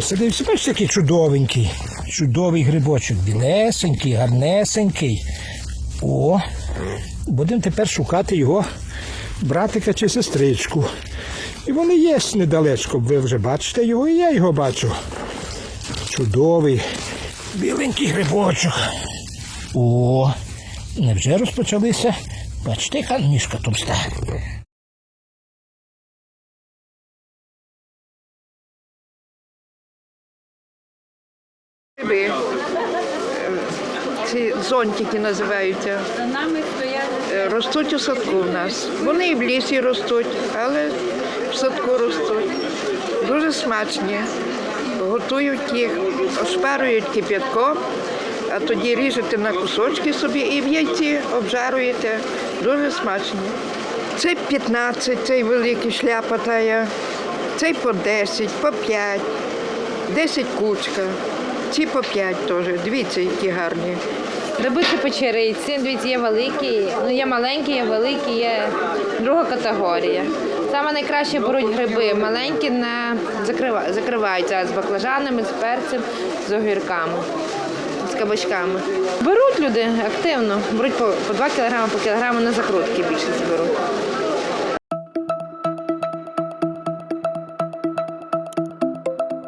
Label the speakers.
Speaker 1: Садився, бачите, який чудовенький. Чудовий грибочок, білесенький, гарнесенький. О, будемо тепер шукати його братика чи сестричку. І вони є недалечко, ви вже бачите його, і я його бачу. Чудовий, біленький грибочок. О, невже розпочалися? Бачите, яка ніжка товста.
Speaker 2: Гриби. Е, Ці зонтики називаються.
Speaker 3: За нами стоять
Speaker 2: Е, Ростуть у садку в нас. Вони і в лісі ростуть, але в садку ростуть. Дуже смачні. Готують їх, ошпарюють кип'ятком, а тоді ріжете на кусочки собі і в яйці обжаруєте. Дуже смачні. Цей 15, цей великий шляпа тая, цей по 10, по 5, 10 кучка. Ці по 5 теж. Дивіться, які гарні.
Speaker 3: це печериці. Дивіться, є великі, ну є маленькі, є великі, є друга категорія. Саме найкраще беруть гриби. Маленькі не закрива- закриваються з баклажанами, з перцем, з огірками, з кабачками. Беруть люди активно, беруть по, по 2 кг, по кілограму на закрутки більше беруть.